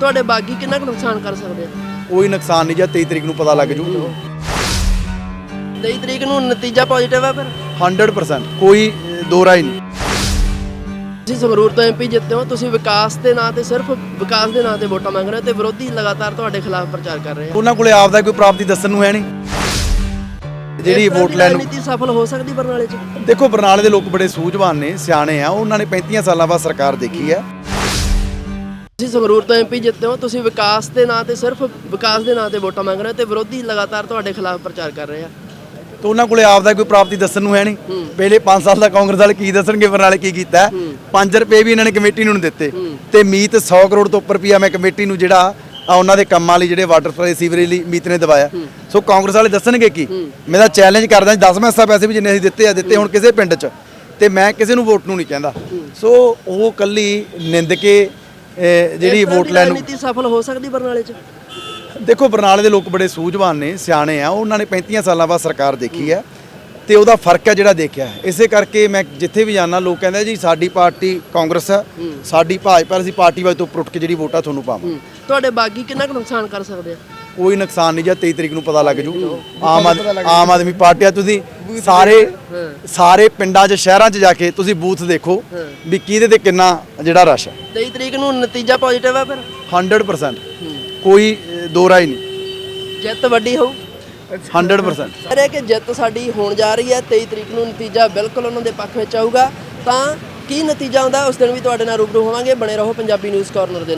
ਤੁਹਾਡੇ ਬਾਗੀ ਕਿੰਨਾ ਕੁ ਨੁਕਸਾਨ ਕਰ ਸਕਦੇ ਆ? ਕੋਈ ਨੁਕਸਾਨ ਨਹੀਂ ਜਾਂ 23 ਤਰੀਕ ਨੂੰ ਪਤਾ ਲੱਗ ਜੂ। 23 ਤਰੀਕ ਨੂੰ ਨਤੀਜਾ ਪੋਜ਼ਿਟਿਵ ਆ ਫਿਰ? 100% ਕੋਈ ਅਹ, ਦੋ ਰਾਏ ਨਹੀਂ। ਤੁਸੀਂ ਸੰਗਰੂਰ ਤੋਂ ਐਮਪੀ ਜਿੱਤੇ ਹੋ ਤੁਸੀਂ ਵਿਕਾਸ ਦੇ ਨਾਂ ਤੇ ਸਿਰਫ ਵਿਕਾਸ ਦੇ ਨਾਂ ਤੇ ਵੋਟਾਂ ਮੰਗ ਰਹੇ ਹੋ ਤੇ ਵਿਰੋਧੀ ਲਗਾਤਾਰ ਤੁਹਾਡੇ ਖਿਲਾਫ ਪ੍ਰਚਾਰ ਕਰ ਰਹੇ ਆ। ਉਹਨਾਂ ਕੋਲੇ ਆਪਦਾ ਕੋਈ ਪ੍ਰਾਪਤੀ ਦੱਸਣ ਨੂੰ ਹੈ ਨਹੀਂ। ਜਿਹੜੀ ਵੋਟ ਲੈਣ ਨੂੰ ਰਾਜਨੀਤੀ ਸਫਲ ਹੋ ਸਕਦੀ ਬਰਨਾਲੇ 'ਚ? ਦੇਖੋ ਬਰਨਾਲੇ ਦੇ ਲੋਕ ਬੜੇ ਸੂਝਵਾਨ ਨੇ ਸਿਆਣੇ ਆ ਉਹਨਾਂ ਨੇ 35 ਸਾਲਾਂ ਬਾਅਦ ਸਰਕਾਰ ਦੇਖੀ ਹੈ। ਤੁਸੀਂ ਸੰਗਰੂਰ ਤੋਂ ਐਮਪੀ ਜਿੱਤੇ ਹੋ ਤੁਸੀਂ ਵਿਕਾਸ ਦੇ ਨਾਂ ਤੇ ਸਿਰਫ ਵਿਕਾਸ ਦੇ ਨਾਂ ਤੇ ਵੋਟਾਂ ਮੰਗ ਰਹੇ ਹੋ ਤੇ ਵਿਰੋਧੀ ਲਗਾਤਾਰ ਤੁਹਾਡੇ ਖਿਲਾਫ ਪ੍ਰਚਾਰ ਕਰ ਰਹੇ ਆ। ਤੇ ਉਹਨਾਂ ਕੋਲੇ ਆਪਦਾ ਕੋਈ ਪ੍ਰਾਪਤੀ ਦੱਸਣ ਨੂੰ ਹੈ ਨਹੀਂ। ਪਹਿਲੇ 5 ਸਾਲ ਦਾ ਕਾਂਗਰਸ ਵਾਲੇ ਕੀ ਦੱਸਣਗੇ ਬਰਨਾਲੇ ਕੀ ਕੀਤਾ 5 ਰੁਪਏ ਵੀ ਇਹਨਾਂ ਨੇ ਕਮੇਟੀ ਨੂੰ ਨਹੀਂ ਦਿੱਤੇ। ਤੇ ਮੀਤ 100 ਕਰੋੜ ਤੋਂ ਉੱਪਰ ਰੁਪਿਆ ਮੈਂ ਕਮੇਟੀ ਨੂੰ ਜਿਹੜਾ ਆ ਉਹਨਾਂ ਦੇ ਕੰਮਾਂ ਲਈ ਜਿਹੜੇ ਵਾਟਰ ਸਪਲਾਈ ਸੀਵਰੇਜ ਲਈ ਮੀਤ ਨੇ ਦਵਾਇਆ। ਸੋ ਕਾਂਗਰਸ ਵਾਲੇ ਦੱਸਣਗੇ ਕੀ? ਮੈਂ ਤਾਂ ਚੈਲੰਜ ਕਰਦਾ 10 ਹਿੱਸਾ ਪੈਸੇ ਵੀ ਜਿੰਨੇ ਅਸੀਂ ਦਿੱਤੇ ਆ ਦਿੱਤੇ ਹੁਣ ਕਿਸੇ ਪਿੰਡ 'ਚ। ਤੇ ਮੈਂ ਕਿਸੇ ਨੂੰ ਵੋਟ ਨੂੰ ਨਹੀਂ ਕਹਿੰਦਾ। ਸੋ ਉਹ ਕੱਲੀ ਨਿੰਦ ਕੇ ਜਿਹੜੀ ਵੋਟ ਲੈਣ ਨੂੰ ਰਾਜਨੀਤੀ ਸਫਲ ਹੋ ਸਕਦੀ ਬਰਨਾਲੇ 'ਚ? ਦੇਖੋ ਬਰਨਾਲੇ ਦੇ ਲੋਕ ਬੜੇ ਸੂਝਵਾਨ ਨੇ ਸਿਆਣੇ ਆ। ਉਹਨਾਂ ਨੇ 35 ਸਾਲਾਂ ਬਾਅਦ ਸਰਕਾਰ ਦੇਖੀ ਹੈ ਤੇ ਉਹਦਾ ਫ਼ਰਕ ਹੈ ਜਿਹੜਾ ਦੇਖਿਆ। ਇਸੇ ਕਰਕੇ ਮੈਂ ਜਿੱਥੇ ਵੀ ਜਾਣਾ ਲੋਕ ਕਹਿੰਦੇ ਜੀ ਸਾਡੀ ਪਾਰਟੀ ਕਾਂਗਰਸ ਹੈ ਸਾਡੀ ਭਾਜਪਾ ਅਸੀਂ ਪਾਰਟੀ ਵਾਜ ਤੋਂ ਉੱਪਰ ਉੱਠ ਕੇ ਜਿਹੜੀ ਵੋਟਾਂ ਤੁਹਾਨੂੰ ਪਾਵਾਂ। ਤੁਹਾਡੇ ਬਾਗੀ ਕਿੰਨਾ ਕੁ ਨੁਕਸਾਨ ਕਰ ਸਕਦੇ ਆ? ਕੋਈ ਨੁਕਸਾਨ ਨਹੀਂ ਜਾਂ 23 ਤਰੀਕ ਨੂੰ ਪਤਾ ਲੱਗ ਜੂ। ਆਮ ਆਦ- ਆਮ ਆਦਮੀ ਪਾਰਟੀ ਆ ਤੁਸੀਂ ਸਾਰੇ ਸਾਰੇ ਪਿੰਡਾਂ 'ਚ ਸ਼ਹਿਰਾਂ 'ਚ ਜਾ ਕੇ ਤੁਸੀਂ ਬੂਥ ਦੇਖੋ ਵੀ ਕਿਹਦੇ ਤੇ ਕਿੰਨਾ ਜਿਹੜਾ ਰਸ਼ ਹੈ। 23 ਤਰੀਕ ਨੂੰ ਨਤੀਜਾ ਪੋਜ਼ਿਟਿਵ ਆ ਫਿਰ? 100% ਕੋਈ ਅਹ, ਦੋ ਰਾਏ ਨਹੀਂ। ਜਿੱਤ ਵੱਡੀ ਹੋਊ। 100% ਅਰੇ ਕਿ ਜਿੱਤ ਸਾਡੀ ਹੋਣ ਜਾ ਰਹੀ ਹੈ 23 ਤਰੀਕ ਨੂੰ ਨਤੀਜਾ ਬਿਲਕੁਲ ਉਹਨਾਂ ਦੇ ਪੱਖ ਵਿੱਚ ਆਊਗਾ। ਤਾਂ ਕੀ ਨਤੀਜਾ ਆਉਂਦਾ ਉਸ ਦਿਨ ਵੀ ਤੁਹਾਡੇ ਨਾਲ ਰੂਬਰੂ ਹੋਵਾਂਗੇ। ਬਣੇ ਰਹੋ ਪੰਜਾਬੀ ਨਿਊਜ਼ ਕਾਰਨਰ ਦੇ